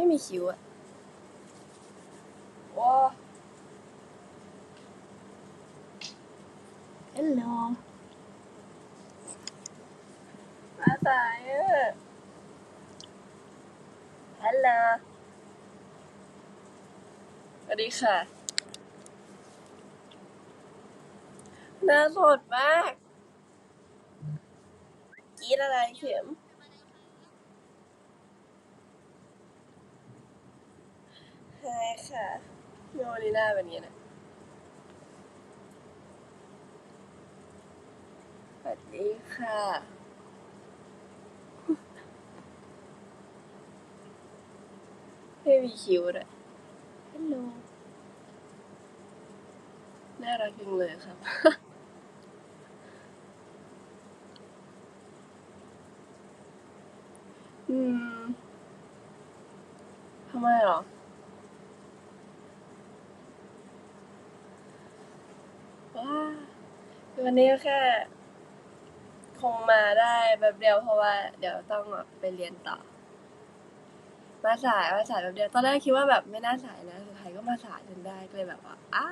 ไม่มีคิ้วอะว้าฮัลโหลมาสายอะฮัลโหลสวัสดีค่ะ หน้าสดมากกรีดอะไรเข็ม ใช่ค่ะโยนีหน้าแบบนี้นะสวัสดีค่ะ ไม่มีคิ้วเลยฮัลโหลน่ารักจังเลยครับอืมทำไมหรอ ว้า วันนี้ก็แค่ คงมาได้แบบเดียวเพราะว่า เดี๋ยวต้องไปเรียนต่อ มาสายมาสายแบบเดียว ตอนแรกคิดว่าแบบไม่น่าสายนะสุดท้ายก็มาสายจนได้ก็เลยแบบว่าอ้า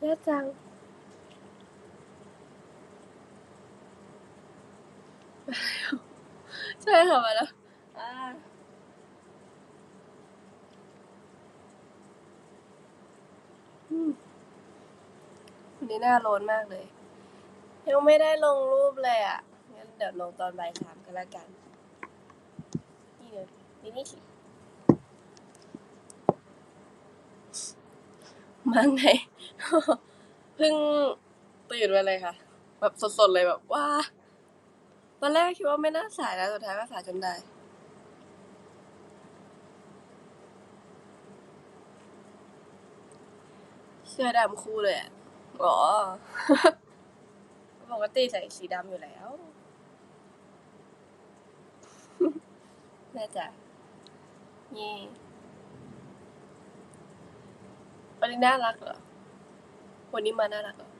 แย่จังใช่ค่ะมาแล้วอ่าอืม วันนี้หน้าโลนมากเลย ยังไม่ได้ลงรูปเลยอะ งั้นเดี๋ยวลงตอนบ่ายสามก็แล้วกัน นี่เลยนี่นี่สิมาไงเพิ่งตื่นมาเลยค่ะ แบบสดๆเลยแบบว้าตอนแรกคิดว่าไม่น่าสายนะสุดท้ายก็สายจนได้เสื้อดำคู่เลยอะ อ๋อ ปกติใส่สีดำอยู่แล้ว น่าจะนี่วันนี้น่ารักเหรอ วันนี้มาน่ารักเหรอ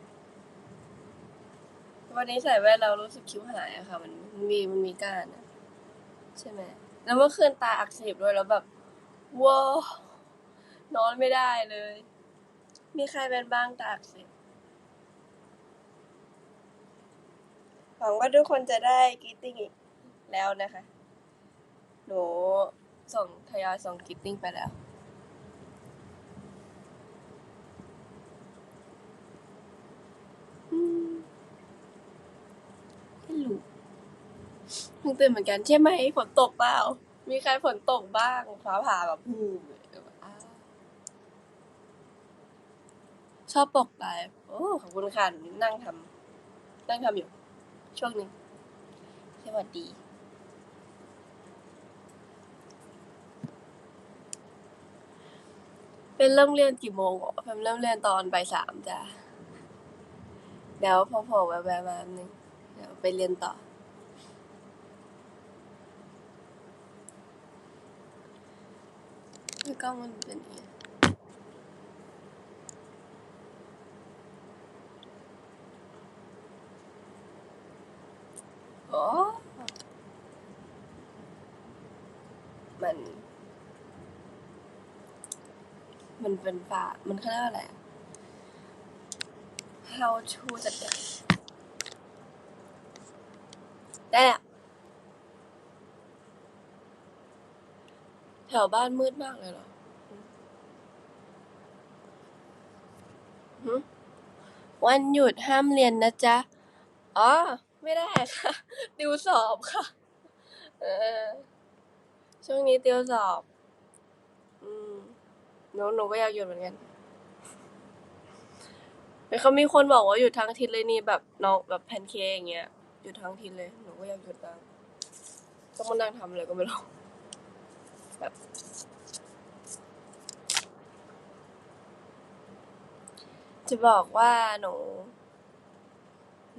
วันนี้ใส่แว่นเรารู้สึกคิ้วหายอะค่ะ มันมีมันมีก้านอะใช่ไหม แล้วเมื่อคืนตาอักเสบด้วยแล้วแบบว้าวนอนไม่ได้เลย มีใครเป็นบ้างตาอักเสบ วังว่าทุกคนจะได้กรีตติ้งอีกแล้วนะคะ หนูส่งทยอยส่งกรีตติ้งไปแล้วอืมไม่รู้เพิ่งตื่นเหมือนกันใช่ไหมฝนตกเปล่า มีใครฝนตกบ้างฟ้าผ่าแบบพูมเลยแบบอ้าวชอบปกไลฟ์โอ้ขอบคุณค่ะหนูนั่งทำนั่งทำอยู่ ช่วงหนึ่งสวัสดีเป็นเริ่มเรียนกี่โมงเหรอเป็นเริ่มเรียนตอนบ่ายสามจ้ะเดี๋ยวพอโผล่แวะมาแป๊บนึงเดี๋ยวไปเรียนต่อ กล้องมันเป็นอย่าง งี้ยโอ้มัน มันเป็นฝามันเขาเรียกว่าอะไรอะ how to จัดการได้แล้วแถวบ้านมืดมากเลยเหรอหึวันหยุดห้ามเรียนนะจ๊ะ อ๋อ ไม่ได้ค่ะ ติวสอบค่ะ เออ ช่วงนี้ติวสอบ อืมหนูหนูก็อยากหยุดเหมือนกันแต่เขามีคนบอกว่าหยุดทั้งอาทิตย์เลยนี่แบบน้องแบบแพนเค้กอย่างเงี้ยหยุดทั้งอาทิตย์เลยหนูก็อยากหยุดบ้างต้องมานั่งทำอะไรก็ไม่รู้แบบจะบอกว่าหนู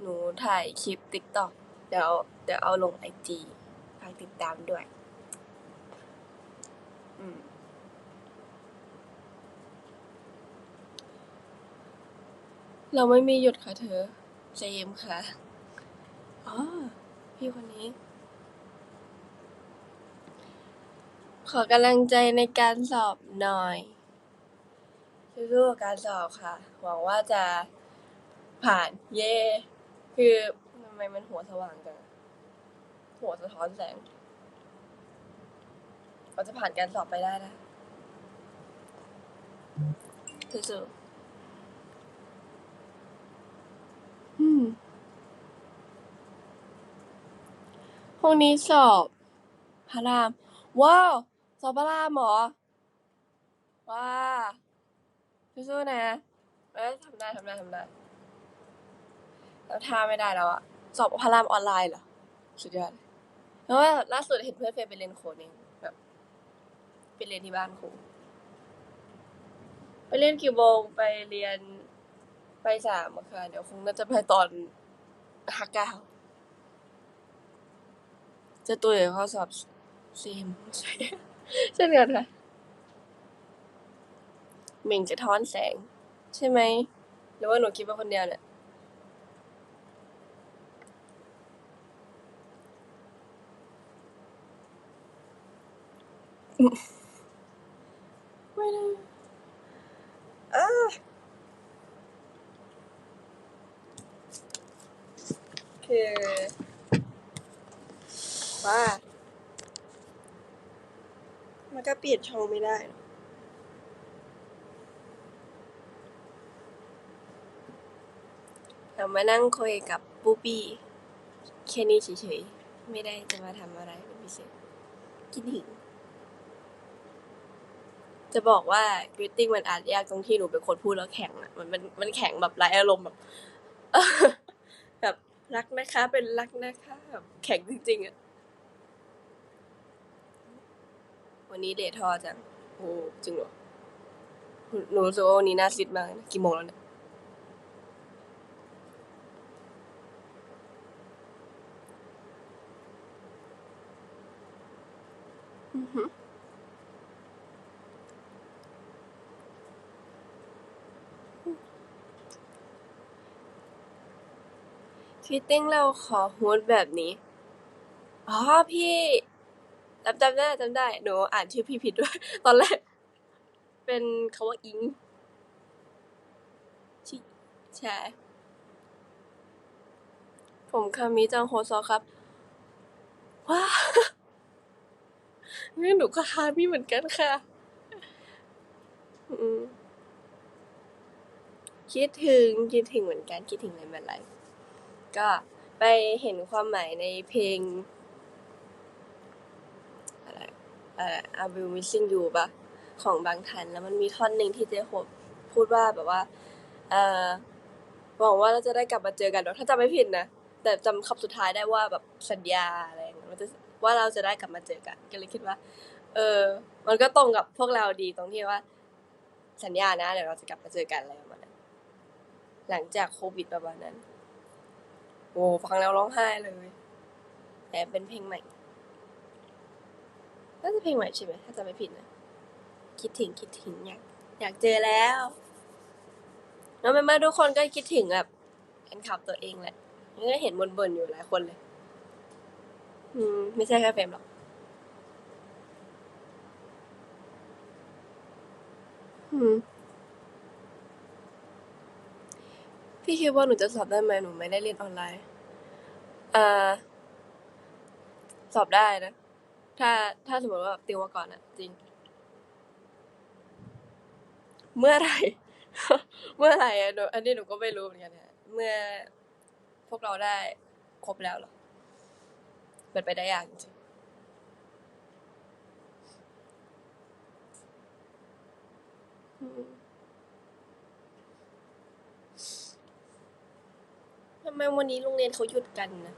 หนูถ่ายคลิปติ๊กต็อกเดี๋ยวเดี๋ยวเอาลงไอจีฝากติดตามด้วย อืม เราไม่มีหยุดค่ะเธอ เจมส์ค่ะ อ๋อ พี่คนนี้ ขอกำลังใจในการสอบหน่อยสู้ๆกับการสอบค่ะ หวังว่าจะผ่านเย่ คือทำไมมันหัวสว่างจัง หัวสะท้อนแสงเราจะผ่านการสอบไปได้นะสู้ๆอืมพรุ่งนี้สอบพระราม ว้าว สอบพระรามเหรอ ว้าสู้ๆนะ เอ้ยทำได้ทำได้ทำได้ แล้วท่าไม่ได้แล้วอะสอบพระรามออนไลน์เหรอ สุดยอดเพราะว่าล่าสุดเห็นเพื่อนเฟยไปเรียนโค้ดเองแบบไปเรียนที่บ้านครูไปเรียนกี่โมงไปเรียนไปสามอค่ะ เดี๋ยวคงน่าจะไปตอนห้าเก้าจะตัวเดี๋ยวเขาสอบซีมใช่เช่นกันค่ะเหม่งจะท้อนแสง ใช่ไหมหรือว่าหนูคิดว่าคนเดียวเนี่ย ไม่ได้อ้าคือว่ามันก็เปลี่ยนช่องไม่ได้เนอะเรามานั่งคุยกับปูปี้แค่นี้เฉยๆ ไม่ได้จะมาทำอะไรเป็นพิเศษคิดถึง จะบอกว่ากริตติ้งมันอาจยากตรงที่หนูเป็นคนพูดแล้วแข็งอะมันมันมันแข็งแบบไร้อารมณ์แบบแบบรักนะคะ เป็นรักนะคะแบบแข็งจริงๆอะวันนี้เดททอจังโอ้จริงเหรอหนูรู้สึกว่าวันนี้น่าซิดมากนะกี่โมงแล้วเนี่ย ฟิตติ้งเราขอฮูดแบบนี้ อ๋อ พี่ จำจำได้จำได้ หนูอ่านชื่อพี่ผิดด้วย ตอนแรก เป็นคาว่าอิงชิ ใช่ ผมคามิจังโฮซอครับ ว้างั้นหนูก็คามิเหมือนกันค่ะ อืม คิดถึง คิดถึงเหมือนกัน คิดถึงในแบบไร ก็ไปเห็นความหมายในเพลงอะไรเอ่อ I will missing you ปะของบางทัน แล้วมันมีท่อนหนึ่งที่เจโฮปพูดว่าแบบว่า เออหวังว่าเราจะได้กลับมาเจอกันถ้าจำไม่ผิดนะ แต่จำคำสุดท้ายได้ว่าแบบสัญญาอะไรอย่างเงี้ยมันจะว่าเราจะได้กลับมาเจอกัน ก็เลยคิดว่า เออ มันก็ตรงกับพวกเราดีตรงที่ว่า สัญญานะเดี๋ยวเราจะกลับมาเจอกันอะไรประมาณนั้นหลังจากโควิดประมาณนั้น อ้ฟังแล้วร้องไห้เลย แต่เป็นเพลงใหม่น่าจะเพลงใหม่ใช่ไหมถ้าจำไม่ผิดนะคิดถึงคิดถึงอยากอยากเจอแล้วแล้วแม่ๆทุกคนก็คิดถึงแบบแฟนคลับตัวเองแหละนี่ก็เห็นบ่นๆอยู่หลายคนเลย อืม ไม่ใช่แค่เฟรมหรอกอืมพี่คิดว่าหนูจะสอบได้ไหมหนูไม่ได้เรียนออนไลน์ อ่าสอบได้นะ ถ้า ถ้าสมมติว่าติวมาก่อนอะจริง เมื่อไหร่ เมื่อไหร่อะหนูอันนี้หนูก็ไม่รู้เหมือนกันค่ะเมื่อพวกเราได้ครบแล้วเหรอเป็นไปได้ยากจริงอืมำไมวันนี้โรงเรียนเขาหยุดกันนะ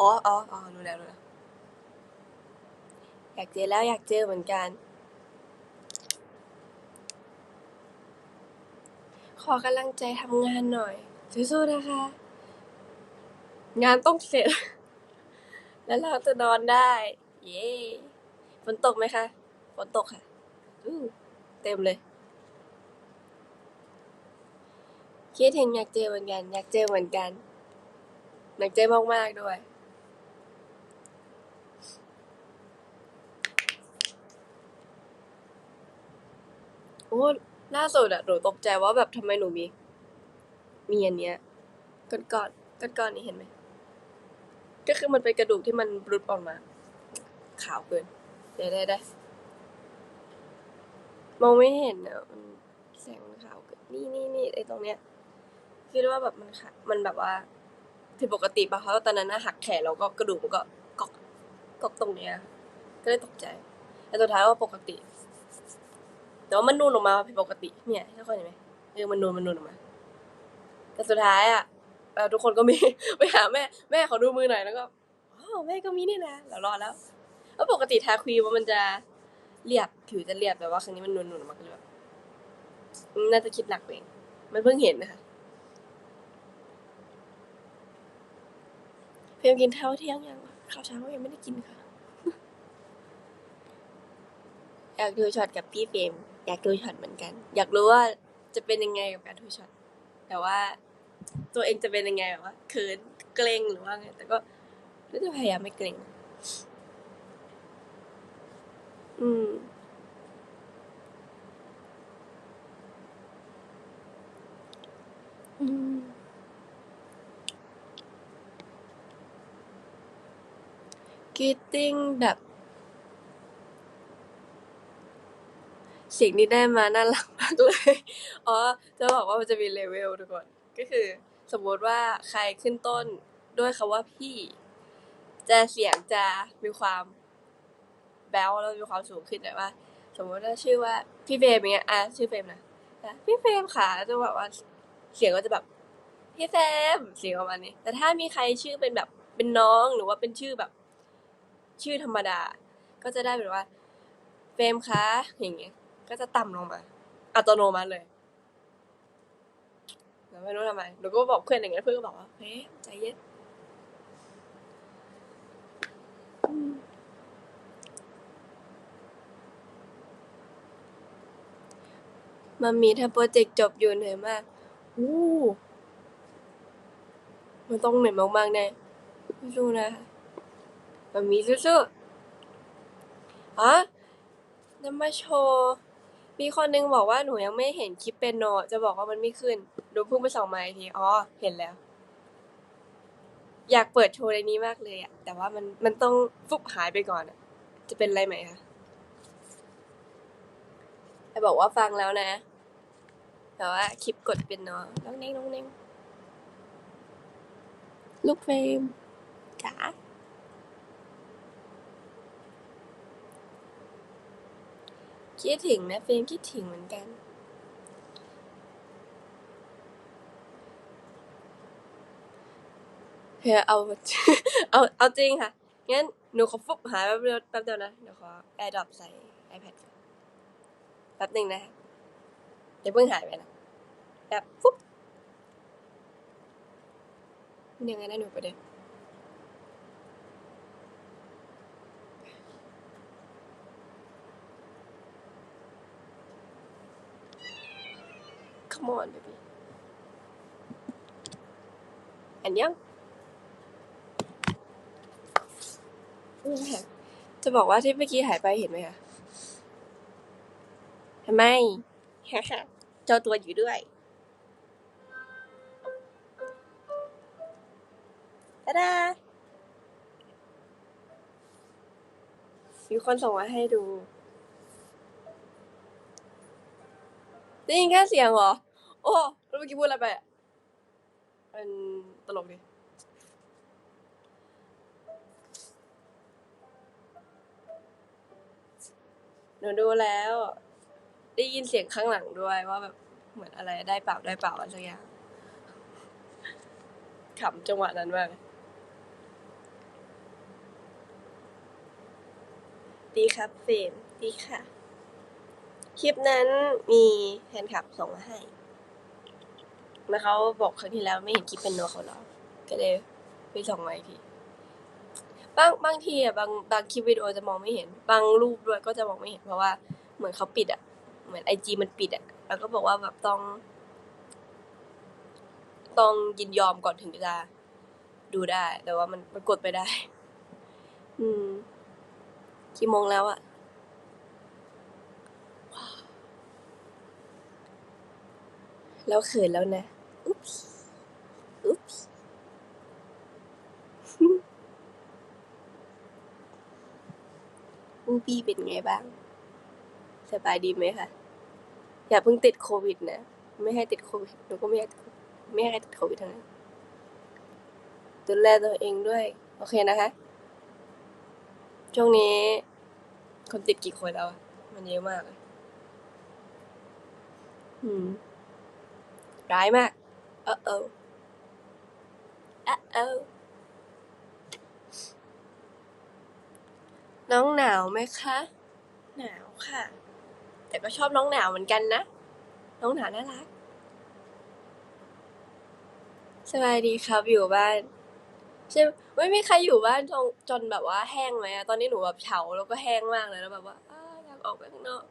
อ๋ออ๋ออ๋อรู้แล้วรู้แล้ว อยากเจอแล้วอยากเจอเหมือนกัน ขอกำลังใจทำงานหน่อย สู้ๆนะคะ งานต้องเสร็จ แล้วเราจะนอนได้ เย้ ฝนตกไหมคะ ฝนตกค่ะ อู้เต็มเลย คิดถึงอยากเจอเหมือนกัน อยากเจอเหมือนกัน อยากเจอมากๆด้วย โอ้ล่าสุดอะหนูตกใจว่าแบบทำไมหนูมี มีอันเนี้ยก้อนก้อนก้อนก้อนนี่เห็นไหม ก็คือมันเป็นกระดูกที่มันรุดออกมา ขาวเกิน ได้ได้ได้มองไม่เห็นอะแสงขาวเกินนี่นี่นี่ไอตรงเนี้ย คิดว่าแบบมันขามันแบบว่าผิดปกติปะเพราะตอนนั้นน่ะหักแขนแล้วก็กระดูกมันก็กอกกอกตรงเนี้ย ก็เลยตกใจแต่สุดท้ายว่าปกติ แต่ว่ามันนูนออกมาผิดปกติ เนี่ยทุกคนเห็นไหมเออมันนูนมันนูนออกมา แต่สุดท้ายอะเอ่อทุกคนก็มีไปหาแม่แม่ขอดูมือหน่อยแล้วก็อ๋อแม่ก็มีนี่นะแล้วรอดแล้วแล้วปกติทาครีมมันจะเรียบผิวจะเรียบแต่ว่าครั้งนี้มันนูนๆออกมาก็เลยแบบน่าจะคิดหนักเอง มันเพิ่งเห็นนะคะ พียงกินข้าวเที่ยงยังข้าวเช้ายังไม่ได้กินค่ะ อยากดูช็อตกับพี่เฟรมอยากดูช็อตเหมือนกัน อยากรู้ว่าจะเป็นยังไงกับการดูช็อตแต่ว่า ตัวเองจะเป็นยังไงแบบว่าเขินเกรงหรือว่าไงแต่ก็ก็จะพยายามไม่เกรงอืมอืม กีตติ้งแบบ เสียงนี้ได้มาน่ารักมากเลย อ๋อ จะบอกว่ามันจะมีเลเวลทุกคน ก็คือ สมมติว่าใครขึ้นต้นด้วยคำว่าพี่ จะเสียงจะมีความแบ๊วแล้วมีความสูงขึ้นแบบว่า สมมติว่าชื่อว่าพี่เฟรมอย่างเงี้ยอะชื่อเฟรมนะอะพี่เฟรมค่ะจะแบบว่าเสียงก็จะแบบพี่เฟรมเสียงประมาณนี้ แต่ถ้ามีใครชื่อเป็นแบบเป็นน้องหรือว่าเป็นชื่อแบบ ชื่อธรรมดา ก็จะได้แบบว่าเฟรมคะอย่างเงี้ย ก็จะต่ำลงมา อัตโนมัติเลยแล้วไม่รู้ทำไมหนูก็บอกเพื่อนอย่างเงี้ยเพื่อนก็บอกว่าเฮ้ยใจเย็นมมามีทำโปรเจกต์จบอยู่เหนื่อยมาก อู้ มันต้องเหนื่อยมากๆแน่สู้นะคะ มามีสู้ๆอ๋อนำมาโชว์ มีคนนึงบอกว่าหนูยังไม่เห็นคลิปเป็นโน จะบอกว่ามันไม่ขึ้นหนูเพิ่งไปส่องมาอีกที อ๋อ เห็นแล้ว อยากเปิดโชว์ในนี้มากเลยอะ แต่ว่ามันมันต้องฟุบหายไปก่อนอะจะเป็นไรไหมคะแต่บอกว่าฟังแล้วนะ แต่ว่าคลิปกดเป็นโนน้องเน่งน้องเน่งลูกเฟรมจ๋า คิดถึงนะเฟรมคิดถึงเหมือนกันเธอเอา เอา เอาจริงค่ะ งั้น หนูขอฟุบหายแป๊บเดียวแป๊บเดียวนะ เดี๋ยวขอแอร์ดรอปใส่ iPad ก่อนแป๊บหนึ่งนะคะอย่าเพิ่งหายไปนะแบบฟุบยังไงนะหนูประเด็น ขมอน baby อันยังจะบอกว่าที่เมื่อกี้หายไปเห็นไหมคะทำไม เจ้าตัวอยู่ด้วยตาดามีคนส่งมาให้ดูได้ยินแค่เสียงเหรอ โอ้แล้วเมื่อกี้พูดอะไรไปอะมันตลกดิหนูดูแล้ว ได้ยินเสียงข้างหลังด้วยว่าแบบเหมือนอะไรได้เปล่าได้เปล่าอะไรสักอย่างขำจังหวะนั้นมากเลยดีครับเฟรมดีค่ะ คลิปนั้นมีแฟนคลับส่งมาให้ แล้วเขาบอกครั้งที่แล้วไม่เห็นคลิปเป็นโนเขาหรอกก็เลยไปส่งมาอีกทีบางบางทีอะบางบางคลิปวิดีโอจะมองไม่เห็น บางรูปด้วยก็จะมองไม่เห็นเพราะว่าเหมือนเขาปิดอะ เหมือนไอจีมันปิดอะแล้วก็บอกว่าแบบต้อง ต้องยินยอมก่อนถึงจะดูได้ แต่ว่ามันมันกดไปได้ อืมกี่โมงแล้วอะแล้วเขินแล้วนะ อุ๊บอุ๊บอูบี้เป็นไงบ้าง สบายดีไหมคะ อย่าเพิ่งติดโควิดนะ ไม่ให้ติดโควิดหนูก็ไม่อยากติดไม่ให้ติดโควิดทั้งนั้นดูแลตัวเองด้วย โอเคนะคะ ช่วงนี้ คนติดกี่คนแล้ว มันเยอะมากอืมร้ายมาก เออเออเออเออน้องหนาวไหมคะ หนาวค่ะ แต่ก็ชอบน้องหนาวเหมือนกันนะ น้องหนาวน่ารัก สบายดีครับอยู่บ้านใช่ไม่มีใครอยู่บ้านจนจนแบบว่าแห้งไหมอะตอนนี้หนูแบบเฉาแล้วก็แห้งมากเลยแล้วแบบว่าอ้าอยากออกไปข้างนอก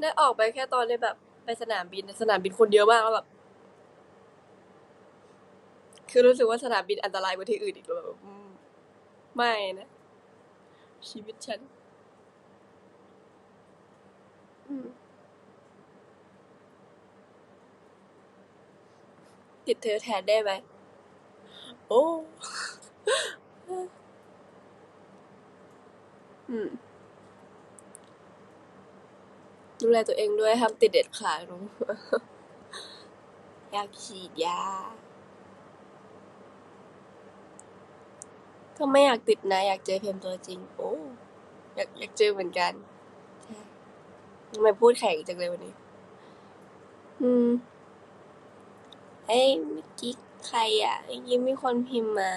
ได้ออกไปแค่ตอนที่แบบไปสนามบินสนามบินคนเยอะมากแล้วแบบ คือรู้สึกว่าสนามบินอันตรายกว่าที่อื่นอีกแล้วแบบอืมไม่นะ ชีวิตฉัน อืม ติดเธอแทนได้ไหม โอ้ อืม ดูแลตัวเองด้วยห้ามติดเด็ดขาดหนูอยากฉีดยา ก็ไม่อยากติดนะ อยากเจอเพมตัวจริง โอ้ อยากอยากเจอเหมือนกันใช่ทำไมพูดแข็งจังเลยวันนี้ อืมเอ้ยเมื่อกี้ใครอะเมื่อกี้มีคนพิมพ์มา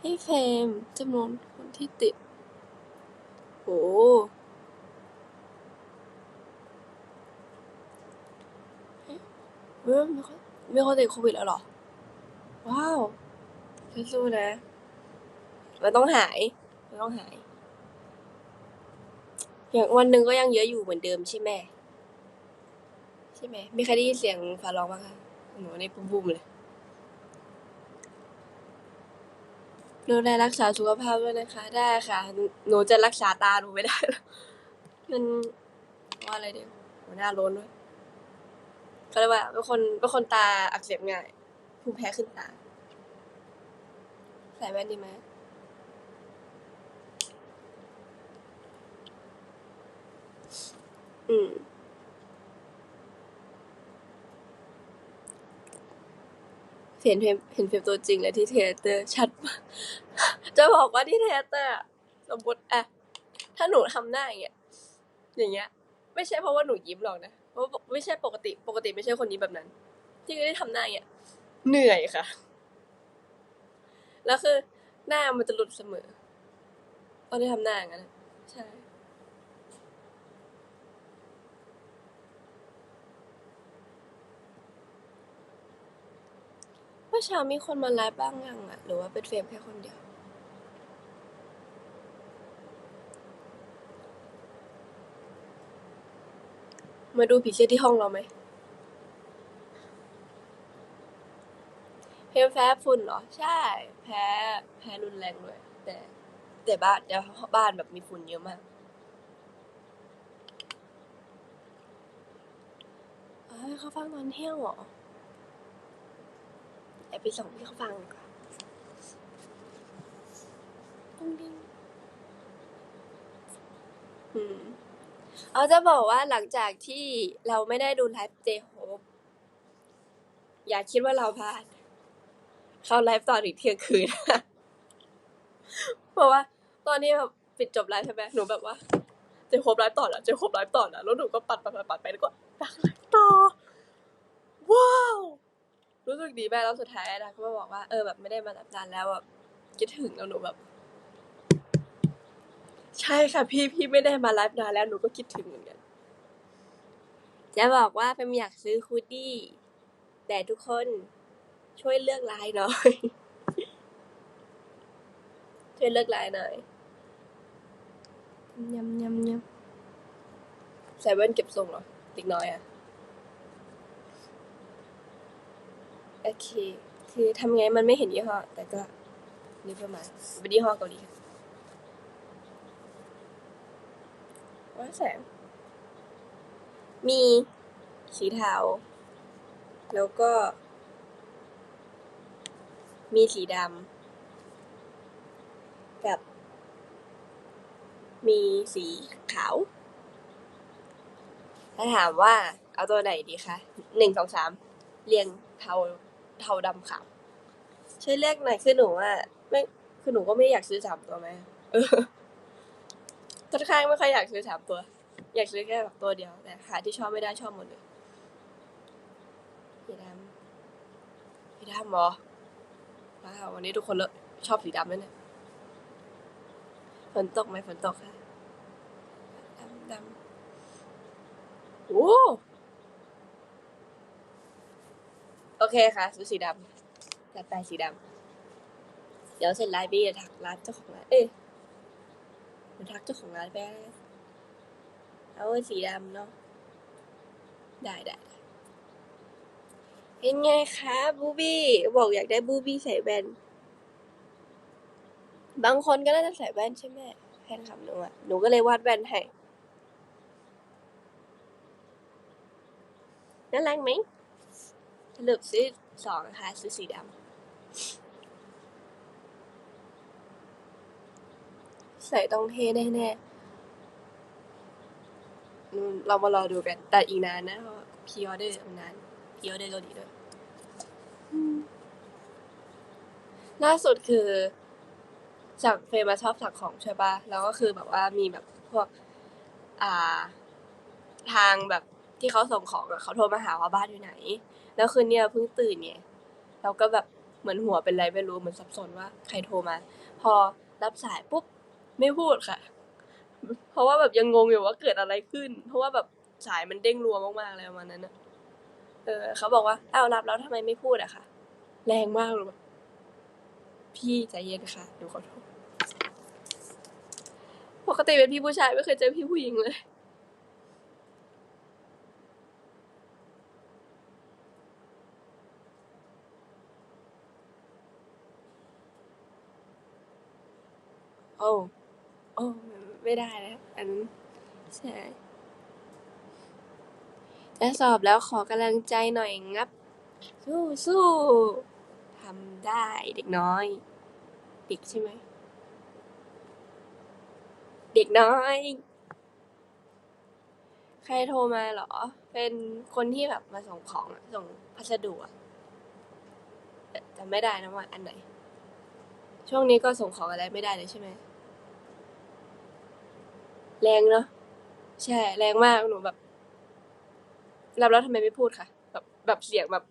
ให้เฟรมจำนวนคนที่ติด โอ้เฮ้ยมีคนมีคนติดโควิดแล้วเหรอ ว้าวสู้ๆนะ มันต้องหาย มันต้องหาย อย่างวันหนึ่งก็ยังเยอะอยู่เหมือนเดิมใช่ไหมใช่ไหมมีใครได้ยินเสียงฟ้าร้องบ้างคะหนูในบุ้มๆเลยดูแลรักษาสุขภาพด้วยนะคะ ได้ค่ะ หนูหนูจะรักษาตาหนูไม่ได้หรอกมันว่าอะไรเดียวหน้าโล้นด้วยก็เลยกว่าเป็นคนเป็นคนตาอักเสบง่าย ภูมิแพ้ขึ้นตา ใส่แว่นดีไหมอืม เห็นเฟมเห็นเฟมตัวจริงเลยที่เทเตอร์ ชัดมาก จะบอกว่าที่เทเตอร์อะสมมติอะถ้าหนูทำหน้าอย่างเงี้ย อย่างเงี้ย ไม่ใช่เพราะว่าหนูยิ้มหรอกนะเพราะว่าไม่ใช่ปกติ ปกติไม่ใช่คนนี้แบบนั้น ที่ไม่ได้ทำหน้าอย่างเงี้ย เหนื่อยค่ะ แล้วคือหน้ามันจะหลุดเสมอ ตอนที่ทำหน้าอย่างนั้น ใช่ เมื่อเช้ามีคนมาไลฟ์บ้างยังอะหรือว่าเป็นเฟรมแค่คนเดียว มาดูผีเสื้อที่ห้องเราไหมเพ มแพ้ฝุ่นเหรอ ใช่ แพ้แพ้รุนแรงด้วย แต่ แต่บ้านแต่บ้านแบบมีฝุ่นเยอะมากเอ้ยเขาฟังตอนเที่ยงเหรอแอบไปส่งพี่เขาฟังดีกว่าตุ้งดิ้งอืมเอาจะบอกว่าหลังจากที่เราไม่ได้ดูไลฟ์เจโฮปอย่าคิดว่าเราพลาด เข้าไลฟ์ตอนถึงเที่ยงคืน เพราะว่าตอนนี้แบบปิดจบไลฟ์ใช่ไหมหนูแบบว่าเจโฮปไลฟ์ต่อแล้วเจโฮปไลฟ์ต่อแล้วแล้วหนูก็ปัดปัดปัดปัดไปแล้วก็ดักไลฟ์ต่อ ว้าว รู้สึกดีแมากแล้วสุดท้ายนะเขาบอกว่าเออแบบไม่ได้มาแบบนานแล้วแบบคิดถึงแล้วหนูแบบ ใช่ค่ะพี่พี่ไม่ได้มาไลฟ์นานแล้วหนูก็คิดถึงเหมือนกันจะบอกว่าเฟมอยากซื้อคูดดี้แต่ทุกคน ช่วยเลือกลายหน่อย ช่วยเลือกลายหน่อยยำยำยำใส่แว่นเก็บทรงเหรอติ๊กน้อยอะโอเค คือทำไงมันไม่เห็นยี่ห้อ แต่ก็นี่ประมาณเป็นยี่ห้อเกาหลีค่ะว่าแสงมีสีเทาแล้วก็ มีสีดำ กับ มีสีขาว ถ้าถามว่าเอาตัวไหนดีคะหนึ่งสองสามเรียงเทาเทาดำขาวช่วยเลือกหน่อยคือหนูอะไม่คือหนูก็ไม่อยากซื้อสามตัวไหมค่อนข้างไม่ค่อยอยากซื้อสามตัว อยากซื้อแค่แบบตัวเดียวแต่หาที่ชอบไม่ได้ชอบหมดเลยสีดำสีดำหรอาวันนี้ทุกคนเลอะชอบสีดำแล้วเนี่ยฝนตกไหมฝนตกค่ะดำดำโอ้โอเคค่ะซื้อสีดำจัดไปสีดำเดี๋ยวเสร็จไลฟ์บี้จะทักร้านเจ้าของร้านเอ้ยเดี๋ยวทักเจ้าของร้านไปแล้วเอาสีดำเนาะได้ได้ เป็นไงคะบูบี้บอกอยากได้บูบี้ใส่แว่น บางคนก็น่าจะใส่แว่นใช่ไหมแฟนคลับหนูอะหนูก็เลยวาดแว่นให้น่ารักไหมสรุปซื้อสองนะคะซื้อสีดำใส่ต้องเท่แน่ๆอืมเรามารอดูกัน แต่อีกนานนะ เพราะพีออเดอร์มันนาน พีออเดอร์เกาหลีด้วยล่าสุดคือจากเฟย์มาชอบสั่งของใช่ปะแล้วก็คือแบบว่ามีแบบพวก อ่า ทางแบบที่เขาส่งของอะเขาโทรมาหาว่าบ้านอยู่ไหน แล้วคืนเนี้ยเพิ่งตื่นไงแล้วก็แบบเหมือนหัวเป็นไรไม่รู้เหมือนสับสนว่าใครโทรมา พอรับสายปุ๊บไม่พูดค่ะ เพราะว่าแบบยังงงอยู่ว่าเกิดอะไรขึ้น เพราะว่าแบบสายมันเด้งรัวมากๆเลยประมาณนั้นนะ ออเขาบอกว่าอ้าวรับแล้วทำไมไม่พูดอะค่ะ แรงมากเลยพี่ใจเย็นค่ะหนูขอโทษปกติเป็นพี่ผู้ชายไม่เคยเจอพี่ผู้หญิงเลย โอ้ โอ้ ไม่ได้แล้วอันนั้นใช่ จะสอบแล้วขอกำลังใจหน่อยงับ สู้สู้ทำได้เด็กน้อย เด็กใช่ไหม เด็กน้อย ใครโทรมาเหรอ เป็นคนที่แบบมาส่งของอะส่งพัสดุอะแต่จำไม่ได้นะว่าอันไหน ช่วงนี้ก็ส่งของอะไรไม่ได้เลยใช่ไหม แรงเนาะ ใช่ แรงมาก หนูแบบ รับแล้วทำไมไม่พูดคะแบบแบบเสียงแบบ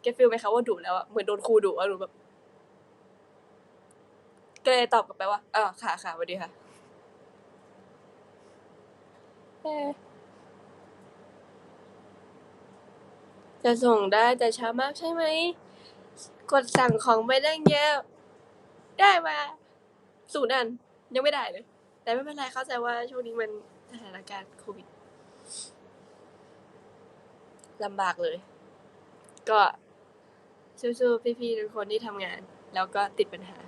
เก็ตฟีลไหมคะว่าดุแล้วอะเหมือนโดนครูดุอะหนูแบบก็เลยตอบกลับไปว่าอ่าค่ะค่ะสวัสดีค่ะเอ๊ะจะส่งได้แต่ช้ามากใช่ไหม กดสั่งของไปตั้งเยอะ ได้มาศูนย์อัน ยังไม่ได้เลย แต่ไม่เป็นไรเข้าใจว่าช่วงนี้มันสถานการณ์โควิด ลำบากเลย ก็สู้ๆพี่ๆทุกคนที่ทำงาน แล้วก็ติดปัญหา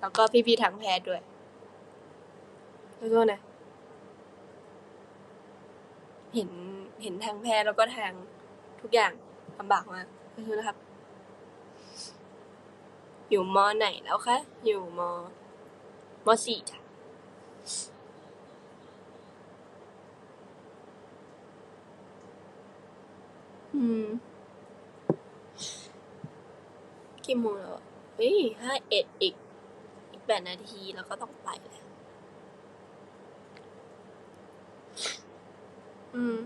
แล้วก็พี่ๆทางแพทย์ด้วยสู้ๆนะ เห็นเห็นทางแพทย์แล้วก็ทางทุกอย่างลำบากมากสู้ๆนะครับ อยู่มอไหนแล้วคะ อยู่มอมอสี่จ้ะ อืม กี่โมงแล้วอเฮ้ยห้าเอ็ดอีก อีกแปดนาทีแล้วก็ต้องไปแล้ว อืม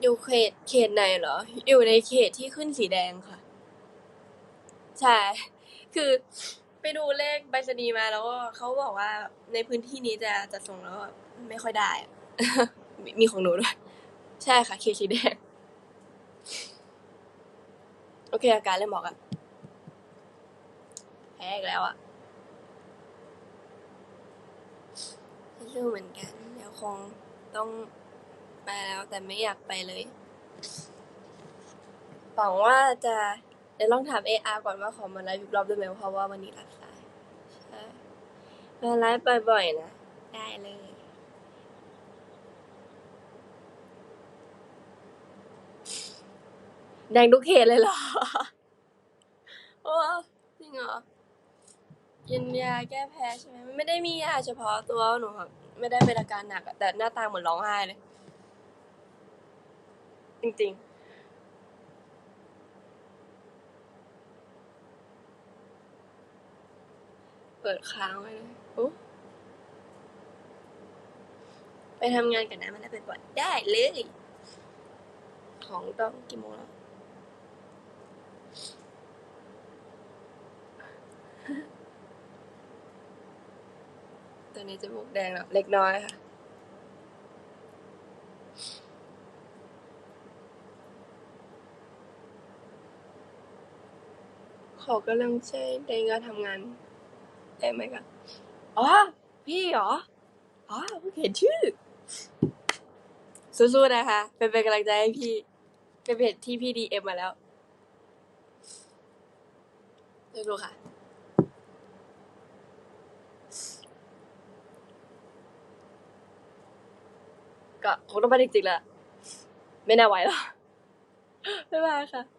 อยู่เขตเขตไหนเหรอ อยู่ในเขตที่ขึ้นสีแดงค่ะ ใช่ คือ ดูเลขไปรษณีมาแล้วก็เขาบอกว่าในพื้นที่นี้จะจะส่งแล้วไม่ค่อยได้ มีมีของหนูด้วย ใช่ค่ะเขตสีแดงโอเค อาการเริ่มบอกอะแพ้อีกแล้วอะสู้เหมือนกัน เดี๋ยวคงต้องไปแล้วแต่ไม่อยากไปเลยหวังว่าจะเดี๋ยวลองถาม AR ก่อนว่าขอมาไลฟ์อีกรอบได้ไหมเพราะว่าวันนี้รับายใช่มาไลฟ์บ่อยๆนะ ได้เลย แดงทุกเขตเลยเหรอ โอ้จริงเหรอ กินยาแก้แพ้ใช่ไหมมันไม่ได้มียาเฉพาะตัวหนูครับไม่ได้เป็นอาการหนักอะแต่หน้าตาเหมือนร้องไห้เลย จริงๆเปิดค้างไว้เลยโอ้ ไปทำงานกับนนะมันได้ไปบ่อยได้เลย ของต้องกี่โมงแล้วตอนนี้จมูกแดงแล้ว เล็กน้อยค่ะขอกำลังใจในการทำงานได้ไหมคะ อ๋อ พี่เหรอ อ๋อเพิ่งเห็นชื่อ สู้ๆนะคะ เป็นเป็นกำลังใจให้พี่ เป็นเพจที่พี่ดีเอ็มมาแล้วสู้ๆค่ะ ก็คงต้องไปจริงๆแหละไม่น่าไหวหรอกบ๊ายบายค่ะ